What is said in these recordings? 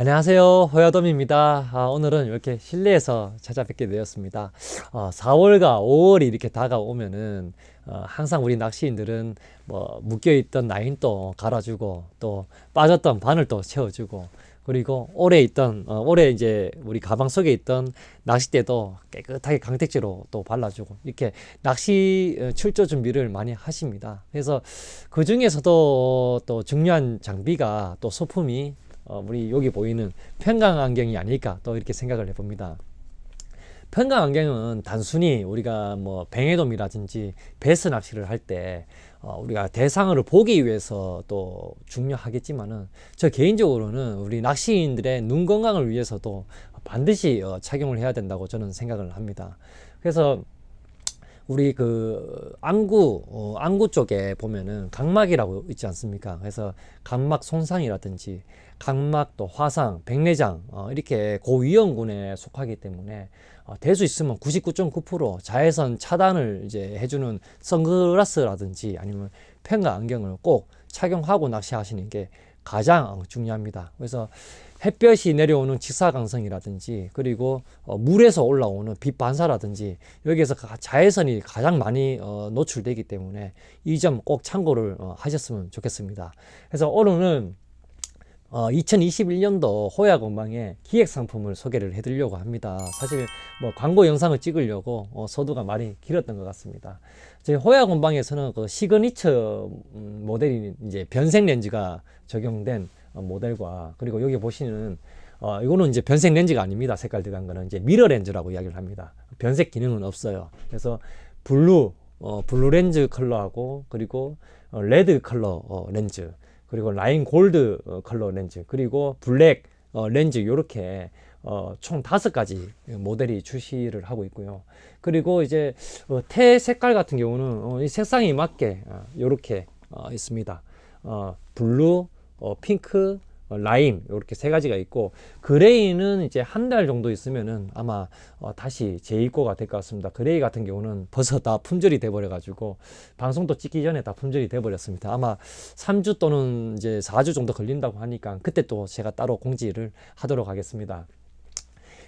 안녕하세요. 호야돔입니다. 아, 오늘은 이렇게 실내에서 찾아뵙게 되었습니다. 어, 4월과 5월이 이렇게 다가오면은 어, 항상 우리 낚시인들은 뭐 묶여있던 라인도 갈아주고 또 빠졌던 바늘 도 채워주고 그리고 오래 있던 어, 오래 이제 우리 가방 속에 있던 낚싯대도 깨끗하게 강택제로 또 발라주고 이렇게 낚시 어, 출조 준비를 많이 하십니다. 그래서 그 중에서도 또 중요한 장비가 또 소품이 어, 우리 여기 보이는 평강 안경이 아닐까 또 이렇게 생각을 해봅니다. 평강 안경은 단순히 우리가 뭐 뱅에돔이라든지 베스 낚시를 할때 어, 우리가 대상어를 보기 위해서 또 중요하겠지만은 저 개인적으로는 우리 낚시인들의 눈 건강을 위해서도 반드시 어, 착용을 해야 된다고 저는 생각을 합니다. 그래서 우리 그 안구 어, 안구 쪽에 보면은 각막이라고 있지 않습니까? 그래서 각막 손상이라든지 각막 또 화상, 백내장 어, 이렇게 고위험군에 속하기 때문에 어, 될수 있으면 99.9% 자외선 차단을 이제 해주는 선글라스라든지 아니면 평가 안경을 꼭 착용하고 낚시하시는 게 가장 어, 중요합니다. 그래서 햇볕이 내려오는 직사광선이라든지 그리고 어, 물에서 올라오는 빛 반사라든지 여기에서 가- 자외선이 가장 많이 어, 노출되기 때문에 이 점 꼭 참고를 어, 하셨으면 좋겠습니다. 그래서 오늘은 어, 2021년도 호야 건방의 기획 상품을 소개를 해드리려고 합니다. 사실 뭐 광고 영상을 찍으려고 어, 서두가 많이 길었던 것 같습니다. 저희 호야 건방에서는 그 시그니처 음, 모델이 이제 변색 렌즈가 적용된 어, 모델과 그리고 여기 보시는 어, 이거는 이제 변색 렌즈가 아닙니다. 색깔 들어간 거는 이제 미러 렌즈라고 이야기를 합니다. 변색 기능은 없어요. 그래서 블루, 어, 블루 렌즈 컬러하고 그리고 어, 레드 컬러 어, 렌즈 그리고 라인 골드 어, 컬러 렌즈 그리고 블랙 어, 렌즈 요렇게 어, 총 다섯 가지 모델이 출시를 하고 있고요. 그리고 이제 어, 태 색깔 같은 경우는 어, 이 색상이 맞게 어, 요렇게 어, 있습니다. 어, 블루, 어, 핑크, 어, 라임 이렇게 세 가지가 있고 그레이는 이제 한 달 정도 있으면은 아마 어, 다시 재입고가 될 것 같습니다. 그레이 같은 경우는 벌써 다 품절이 돼 버려 가지고 방송도 찍기 전에 다 품절이 돼 버렸습니다. 아마 3주 또는 이제 4주 정도 걸린다고 하니까 그때 또 제가 따로 공지를 하도록 하겠습니다.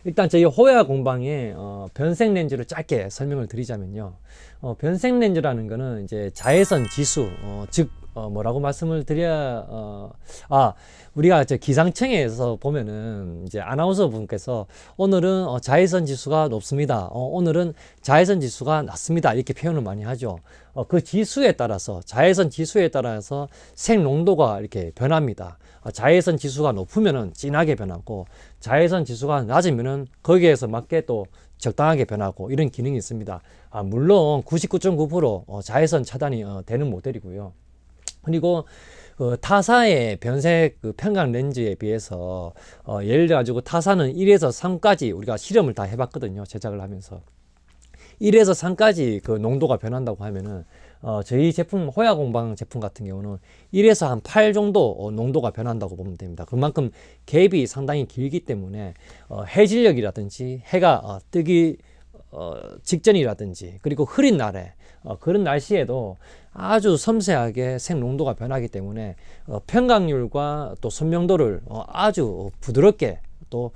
일단 저희 호야 공방의 어, 변색 렌즈를 짧게 설명을 드리자면요. 어, 변색 렌즈라는 거는 이제 자외선 지수, 어, 즉 어, 뭐라고 말씀을 드려야 어, 아 우리가 저 기상청에서 보면은 이제 아나운서 분께서 오늘은 어, 자외선 지수가 높습니다. 어, 오늘은 자외선 지수가 낮습니다. 이렇게 표현을 많이 하죠. 어, 그 지수에 따라서 자외선 지수에 따라서 색 농도가 이렇게 변합니다. 어, 자외선 지수가 높으면은 진하게 변하고 자외선 지수가 낮으면은 거기에서 맞게 또 적당하게 변하고 이런 기능이 있습니다. 아, 물론 99.9% 어, 자외선 차단이 어, 되는 모델이고요. 그리고 어, 타사의 변색 그 평강 렌즈에 비해서 어, 예를 들어 가지고 타사는 1에서 3까지 우리가 실험을 다 해봤거든요. 제작을 하면서 1에서 3까지 그 농도가 변한다고 하면은 어, 저희 제품 호야 공방 제품 같은 경우는 1에서 한 8 정도 어, 농도가 변한다고 보면 됩니다. 그만큼 갭이 상당히 길기 때문에 어, 해질녘이라든지 해가 어, 뜨기 어, 직전이라든지 그리고 흐린 날에 어, 그런 날씨에도 아주 섬세하게 색 농도가 변하기 때문에 어, 평강률과 또 선명도를 어, 아주 부드럽게 또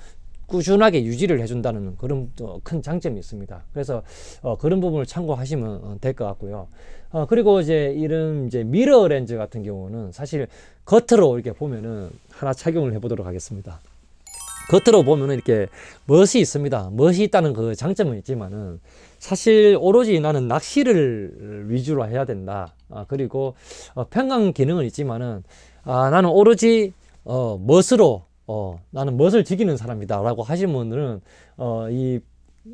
꾸준하게 유지를 해준다는 그런 또큰 장점이 있습니다. 그래서 어, 그런 부분을 참고하시면 어, 될것 같고요. 어, 그리고 이제 이런 이제 미러 렌즈 같은 경우는 사실 겉으로 이렇게 보면은 하나 착용을 해보도록 하겠습니다. 겉으로 보면은 이렇게 멋이 있습니다. 멋이 있다는 그 장점은 있지만은 사실 오로지 나는 낚시를 위주로 해야 된다. 아, 그리고 어, 평강 기능은 있지만은 아, 나는 오로지 어, 멋으로 어, 나는 멋을 즐기는 사람이다라고 하시는 분들은 어, 이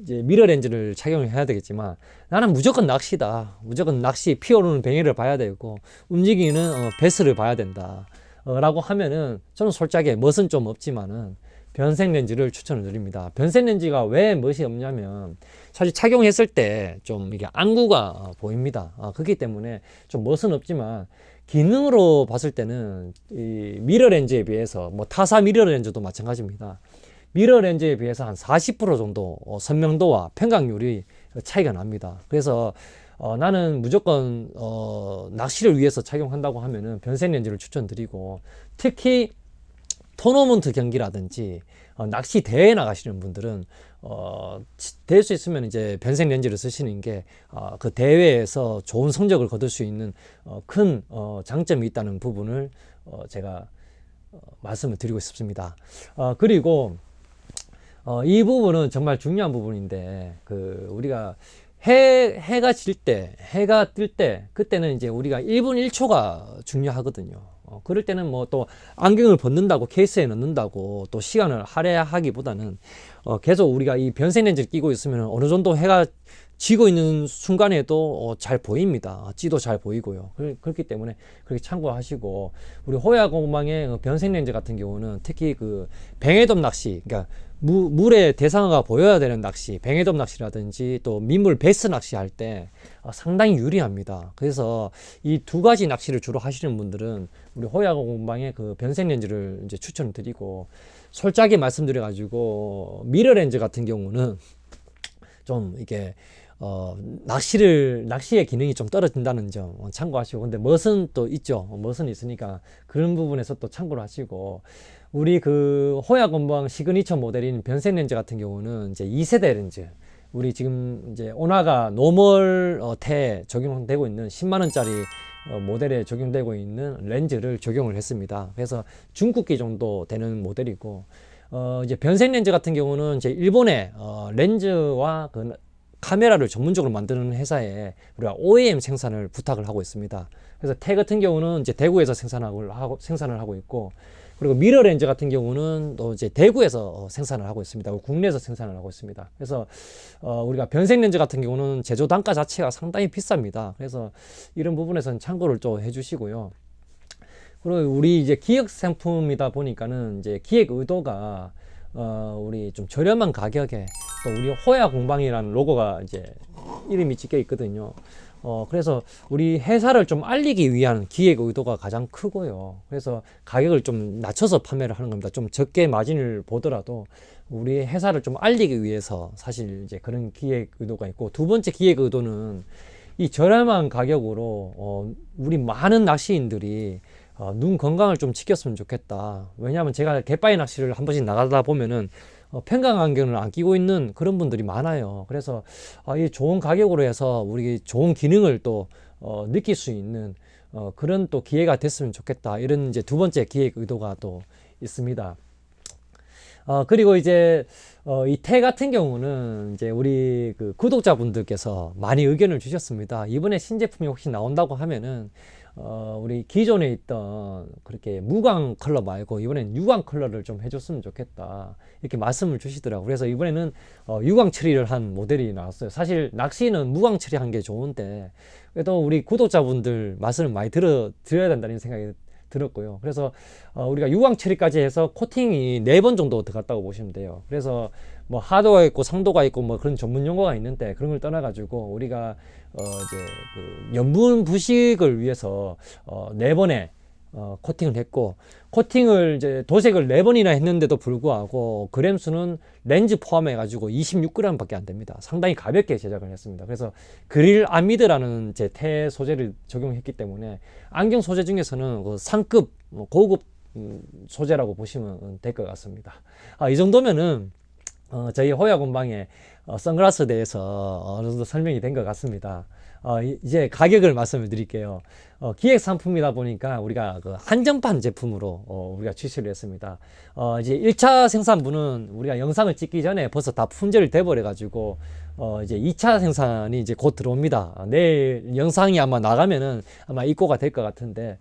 이제 미러 렌즈를 착용을 해야 되겠지만 나는 무조건 낚시다. 무조건 낚시 피어오르는 뱅에를 봐야 되고 움직이는 어, 베스를 봐야 된다. 어, 라고 하면은 저는 솔직하게 멋은 좀 없지만은 변색 렌즈를 추천을 드립니다. 변색 렌즈가 왜 멋이 없냐면 사실 착용했을 때 좀 이게 안구가 어, 보입니다. 아, 그렇기 때문에 좀 멋은 없지만 기능으로 봤을 때는 이 미러 렌즈에 비해서 뭐 타사 미러 렌즈도 마찬가지입니다. 미러 렌즈에 비해서 한 40% 정도 어, 선명도와 평강률이 차이가 납니다. 그래서 어, 나는 무조건 어, 낚시를 위해서 착용한다고 하면은 변색 렌즈를 추천드리고 특히 토너먼트 경기라든지 어, 낚시 대회 나가시는 분들은 어, 될 수 있으면 이제 변색 렌즈를 쓰시는 게 어, 그 대회에서 좋은 성적을 거둘 수 있는 어, 큰 어, 장점이 있다는 부분을 어, 제가 어, 말씀을 드리고 싶습니다. 어, 그리고 어, 이 부분은 정말 중요한 부분인데 그 우리가 해 해가 질 때, 해가 뜰 때 그때는 이제 우리가 1분 1초가 중요하거든요. 어, 그럴 때는 뭐 또 안경을 벗는다고 케이스에 넣는다고 또 시간을 할애하기보다는 어, 계속 우리가 이 변색 렌즈를 끼고 있으면 어느 정도 해가 지고 있는 순간에도 어, 잘 보입니다. 찌도 잘 보이고요. 그, 그렇기 때문에 그렇게 참고하시고 우리 호야공망의 그 변색 렌즈 같은 경우는 특히 그 뱅에돔 낚시, 그러니까 무, 물의 대상어가 보여야 되는 낚시, 뱅에돔 낚시라든지 또 민물 베스 낚시 할 때 상당히 유리합니다. 그래서 이 두 가지 낚시를 주로 하시는 분들은 우리 호야공방의 그 변색 렌즈를 이제 추천을 드리고 솔직하게 말씀드려가지고 미러 렌즈 같은 경우는 좀 이게 어, 낚시를 낚시의 기능이 좀 떨어진다는 점 참고하시고. 근데 멋은 또 있죠. 멋은 있으니까 그런 부분에서 또 참고를 하시고. 우리 그 호야 건방 시그니처 모델인 변색 렌즈 같은 경우는 이제 2세대 렌즈. 우리 지금 이제 오나가 노멀 어, 태 적용되고 있는 10만 원짜리 어, 모델에 적용되고 있는 렌즈를 적용을 했습니다. 그래서 중국기 정도 되는 모델이고 어, 이제 변색 렌즈 같은 경우는 이제 일본의 어, 렌즈와 그 카메라를 전문적으로 만드는 회사에 우리가 OEM 생산을 부탁을 하고 있습니다. 그래서 태 같은 경우는 이제 대구에서 생산하고 하고 생산을 하고 있고 그리고 미러 렌즈 같은 경우는 또 이제 대구에서 어, 생산을 하고 있습니다. 국내에서 생산을 하고 있습니다. 그래서 어, 우리가 변색 렌즈 같은 경우는 제조 단가 자체가 상당히 비쌉니다. 그래서 이런 부분에서는 참고를 좀 해주시고요. 그리고 우리 이제 기획 상품이다 보니까는 이제 기획 의도가 어, 우리 좀 저렴한 가격에 또 우리 호야 공방이라는 로고가 이제 이름이 찍혀 있거든요. 어, 그래서 우리 회사를 좀 알리기 위한 기획 의도가 가장 크고요. 그래서 가격을 좀 낮춰서 판매를 하는 겁니다. 좀 적게 마진을 보더라도 우리 회사를 좀 알리기 위해서 사실 이제 그런 기획 의도가 있고 두 번째 기획 의도는 이 저렴한 가격으로 어, 우리 많은 낚시인들이 어, 눈 건강을 좀 지켰으면 좋겠다. 왜냐하면 제가 갯바위 낚시를 한 번씩 나가다 보면은 어, 평강 안경을 안 끼고 있는 그런 분들이 많아요. 그래서 어, 이 좋은 가격으로 해서 우리 좋은 기능을 또 어, 느낄 수 있는 어, 그런 또 기회가 됐으면 좋겠다. 이런 이제 두 번째 기획 의도가 또 있습니다. 어, 그리고 이제, 어, 이 태 같은 경우는 이제 우리 그 구독자분들께서 많이 의견을 주셨습니다. 이번에 신제품이 혹시 나온다고 하면은, 어, 우리 기존에 있던 그렇게 무광 컬러 말고 이번엔 유광 컬러를 좀 해줬으면 좋겠다. 이렇게 말씀을 주시더라고요. 그래서 이번에는 어, 유광 처리를 한 모델이 나왔어요. 사실 낚시는 무광 처리한 게 좋은데, 그래도 우리 구독자분들 말씀을 많이 들어, 드려야 된다는 생각이 들었고요. 그래서 어, 우리가 유광 처리까지 해서 코팅이 네 번 정도 들어갔다고 보시면 돼요. 그래서 뭐 하도가 있고 상도가 있고 뭐 그런 전문 용어가 있는데 그런 걸 떠나 가지고 우리가 어 이제 그 염분 부식을 위해서 어네 번의 어 코팅을 했고 코팅을 이제 도색을 네 번이나 했는데도 불구하고 그램 수는 렌즈 포함해 가지고 26g 밖에 안 됩니다. 상당히 가볍게 제작을 했습니다. 그래서 그릴 아미드라는 제태 소재를 적용했기 때문에 안경 소재 중에서는 그 상급 뭐 고급 음, 소재라고 보시면 될 것 같습니다. 아, 이 정도면은 어, 저희 호야 공방의 어, 선글라스에 대해서 어느 정도 설명이 된 것 같습니다. 어, 이- 이제 가격을 말씀을 드릴게요. 어, 기획 상품이다 보니까 우리가 그 한정판 제품으로 어, 우리가 출시를 했습니다. 어, 이제 1차 생산분은 우리가 영상을 찍기 전에 벌써 다 품절이 돼버려 가지고 어, 이제 2차 생산이 이제 곧 들어옵니다. 아, 내일 영상이 아마 나가면은 아마 입고가 될 것 같은데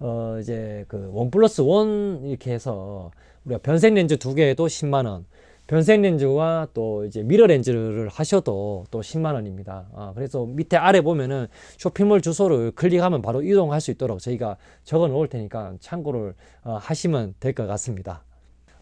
어, 이제 그 원 플러스 원 이렇게 해서 우리가 변색 렌즈 두 개에도 10만 원, 변색 렌즈와 또 이제 미러 렌즈를 하셔도 또 10만 원입니다. 아, 그래서 밑에 아래 보면은 쇼핑몰 주소를 클릭하면 바로 이동할 수 있도록 저희가 적어 놓을 테니까 참고를 어, 하시면 될 것 같습니다.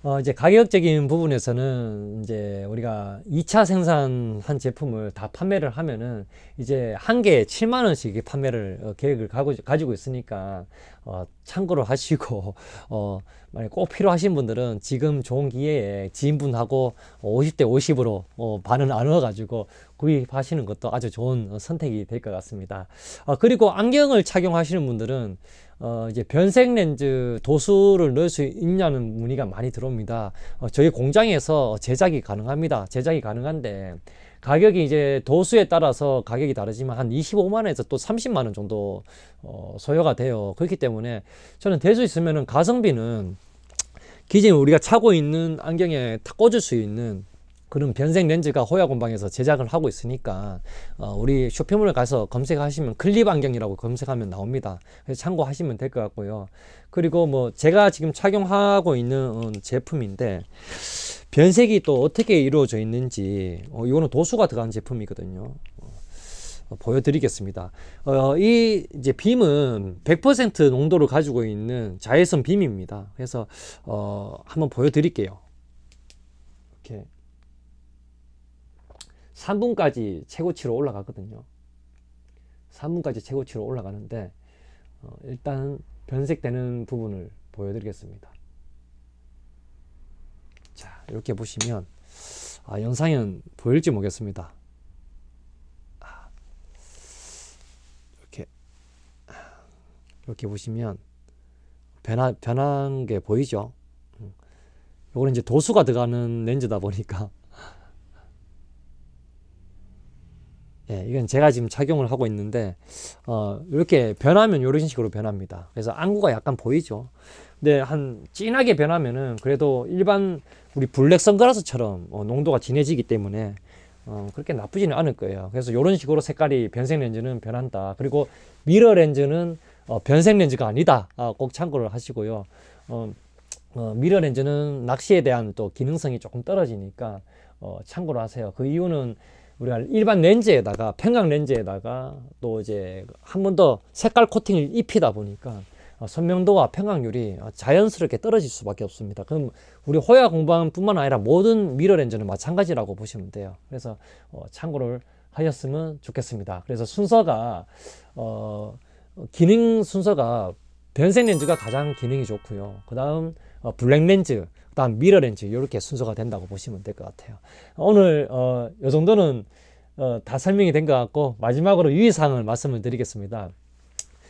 어, 이제 가격적인 부분에서는 이제 우리가 2차 생산한 제품을 다 판매를 하면은 이제 한 개에 7만 원씩 판매를 어, 계획을 가고, 가지고 있으니까 어, 참고를 하시고 어, 만약 꼭 필요하신 분들은 지금 좋은 기회에 지인분하고 50대 50으로 어, 반을 나눠가지고 구입하시는 것도 아주 좋은 어, 선택이 될 것 같습니다. 어, 그리고 안경을 착용하시는 분들은 어, 이제 변색 렌즈 도수를 넣을 수 있냐는 문의가 많이 들어옵니다. 어, 저희 공장에서 제작이 가능합니다. 제작이 가능한데 가격이 이제 도수에 따라서 가격이 다르지만 한 25만 원에서 또 30만 원 정도 어, 소요가 돼요. 그렇기 때문에 저는 될 수 있으면은 가성비는 기존에 우리가 차고 있는 안경에 탁 꽂을 수 있는 그런 변색 렌즈가 호야 공방에서 제작을 하고 있으니까 어, 우리 쇼핑몰에 가서 검색하시면 클립 안경이라고 검색하면 나옵니다. 그래서 참고하시면 될 것 같고요. 그리고 뭐 제가 지금 착용하고 있는 어, 제품인데 변색이 또 어떻게 이루어져 있는지 어, 이거는 도수가 들어간 제품이거든요. 어, 보여드리겠습니다. 어, 이 이제 빔은 100% 농도를 가지고 있는 자외선 빔입니다. 그래서 어, 한번 보여드릴게요. 이렇게 3분까지 최고치로 올라가거든요. 3분까지 최고치로 올라가는데 어, 일단 변색되는 부분을 보여드리겠습니다. 자 이렇게 보시면 아, 영상은 보일지 모르겠습니다. 아, 이렇게 이렇게 보시면 변화 변한 게 보이죠? 음. 요거는 이제 도수가 들어가는 렌즈다 보니까 예, 이건 제가 지금 착용을 하고 있는데 어, 이렇게 변하면 이런 식으로 변합니다. 그래서 안구가 약간 보이죠. 근데 한 진하게 변하면은 그래도 일반 우리 블랙 선글라스처럼 어, 농도가 진해지기 때문에 어, 그렇게 나쁘지는 않을 거예요. 그래서 이런 식으로 색깔이 변색 렌즈는 변한다. 그리고 미러 렌즈는 어, 변색 렌즈가 아니다. 아, 꼭 참고를 하시고요. 어, 어, 미러 렌즈는 낚시에 대한 또 기능성이 조금 떨어지니까 어, 참고로 하세요. 그 이유는 우리가 일반 렌즈에다가 평강 렌즈에다가 또 이제 한 번 더 색깔 코팅을 입히다 보니까 어, 선명도와 평강률이 어, 자연스럽게 떨어질 수밖에 없습니다. 그럼 우리 호야 공방뿐만 아니라 모든 미러 렌즈는 마찬가지라고 보시면 돼요. 그래서 어, 참고를 하셨으면 좋겠습니다. 그래서 순서가 어, 기능 순서가 변색 렌즈가 가장 기능이 좋고요. 그 다음 어, 블랙 렌즈, 그 다음 미러 렌즈 이렇게 순서가 된다고 보시면 될 것 같아요. 오늘 어, 이 정도는 어, 다 설명이 된 것 같고 마지막으로 유의사항을 말씀을 드리겠습니다.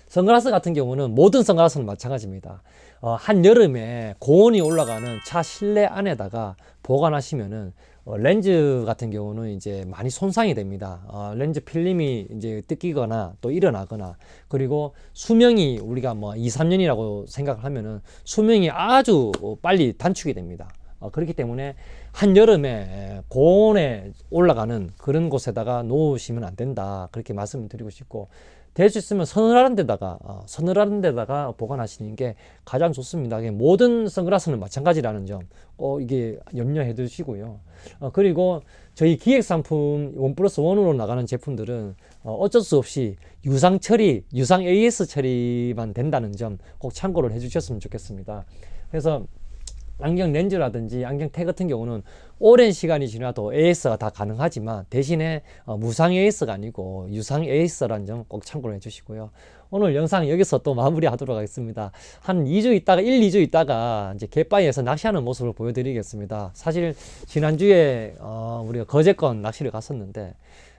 선글라스 같은 경우는 모든 선글라스는 마찬가지입니다. 어, 한 여름에 고온이 올라가는 차 실내 안에다가 보관하시면은 어, 렌즈 같은 경우는 이제 많이 손상이 됩니다. 어, 렌즈 필름이 이제 뜯기거나 또 일어나거나 그리고 수명이 우리가 뭐 2, 3년이라고 생각을 하면은 수명이 아주 빨리 단축이 됩니다. 어, 그렇기 때문에 한여름에 고온에 올라가는 그런 곳에다가 놓으시면 안 된다. 그렇게 말씀을 드리고 싶고 될 수 있으면 서늘한 데다가 어, 서늘한 데다가 보관하시는 게 가장 좋습니다. 모든 선글라스는 마찬가지라는 점 어, 이게 염려해 두시고요. 어, 그리고 저희 기획 상품 원 플러스 원으로 나가는 제품들은 어, 어쩔 수 없이 유상 처리, 유상 AS 처리만 된다는 점 꼭 참고를 해 주셨으면 좋겠습니다. 그래서 안경 렌즈라든지 안경 테 같은 경우는 오랜 시간이 지나도 AS가 다 가능하지만 대신에 어, 무상 AS가 아니고 유상 AS라는 점 꼭 참고를 해주시고요. 오늘 영상 여기서 또 마무리하도록 하겠습니다. 한 2주 있다가 1, 2주 있다가 이제 갯바위에서 낚시하는 모습을 보여드리겠습니다. 사실 지난주에 어, 우리가 거제권 낚시를 갔었는데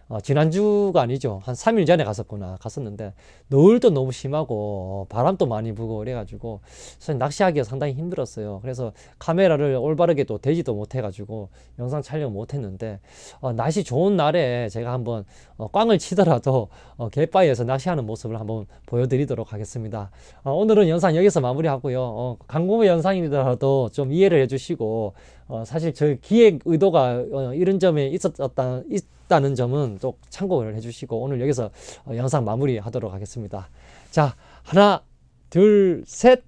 어, 지난주가 아니죠. 한 3일 전에 갔었구나. 갔었는데, 노을도 너무 심하고, 바람도 많이 불고, 그래가지고, 사실 낚시하기가 상당히 힘들었어요. 그래서 카메라를 올바르게 또 대지도 못해가지고, 영상 촬영 못했는데, 어, 날씨 좋은 날에 제가 한번 어, 꽝을 치더라도, 어, 갯바위에서 낚시하는 모습을 한번 보여드리도록 하겠습니다. 어, 오늘은 영상 여기서 마무리하고요. 어, 광고 영상이더라도 좀 이해를 해주시고, 어, 사실 저 기획 의도가 어, 이런 점에 있었다, 있 싶다는 점은 또 참고를 해주시고 오늘 여기서 어, 영상 마무리하도록 하겠습니다. 자 하나 둘 셋.